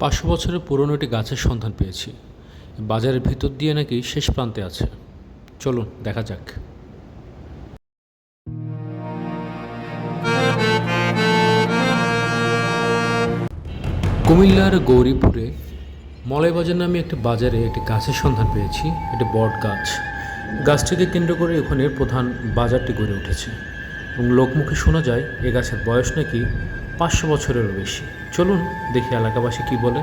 পাঁচশো বছরের পুরনো একটি গাছের সন্ধান পেয়েছি। বাজারের ভিতর দিয়ে নাকি শেষ প্রান্তে আছে। চলুন, দেখা যাক। কুমিল্লার গৌরীপুরে মলয়বাজার নামে একটি বাজারে একটি গাছের সন্ধান পেয়েছি, একটি বট গাছ। গাছটিকে কেন্দ্র করে ওখানে প্রধান বাজারটি গড়ে উঠেছে। এবং লোকমুখে শোনা যায়, এ গাছের বয়স নাকি পাঁচশো বছরেরও বেশি। চলুন দেখি এলাকাবাসী কি বলে।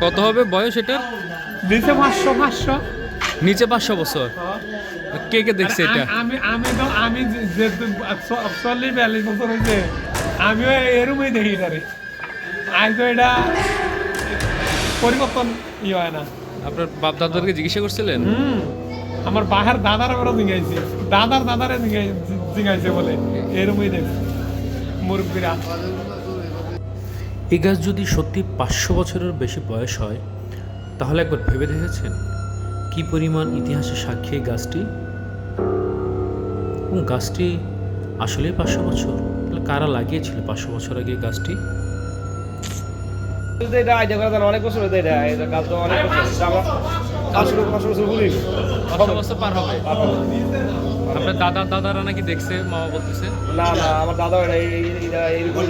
কত হবে বয়স এটার? দিছে পাঁচশো পাঁচশো। নিচে পাঁচশো বছর। কে কে দেখছে এটা? আমি আমি তো আমি যে- চল্লিশ বিয়াল্লিশ বছর হয়েছে আমিও এরমই দেখি এটারে আজ তো এটা পরিবর্তন ই হয় না। আপনার বাপ দাদাকে জিজ্ঞাসা করছিলেন? হুম আমার বাহার দাদার আমরা জিঙ্গাইছি দাদার দাদারে জিঙ্গাইছে বলে এরমই দেখছি। মুরব্বীরা। এই গাছ যদি সত্যি পাঁচশো বছরের বেশি বয়স হয়, তাহলে একবার ভেবে দেখেছেন কি পরিমাণ ইতিহাসের সাক্ষী এই গাছটি? এবং গাছটি আসলেই পাঁচশো বছর? তাহলে কারা লাগিয়েছিল পাঁচশো বছর আগে গাছটি? এটা আইডিয়া করা জানা অনেক বছর হতে এটা এটা কাজ তো অনেক বছর আমরা পাঁচশো পাঁচশো বছর ভুলি পাঁচশো বছর পার হবে। আপনার দাদা দাদারা নাকি দেখছে মামা বলতেছে? না না আমার দাদা এটা এইরকম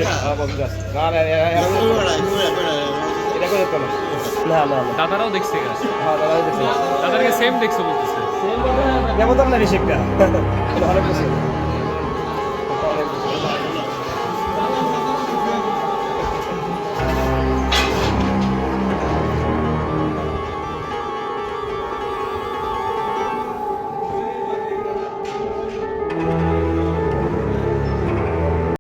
গাছ না না এটা করে না। না দাদারাও দেখছে গাছ হ্যাঁ দাদা দেখছি। দাদারকে সেম দেখছে বলতেছে। না অনেক বছর।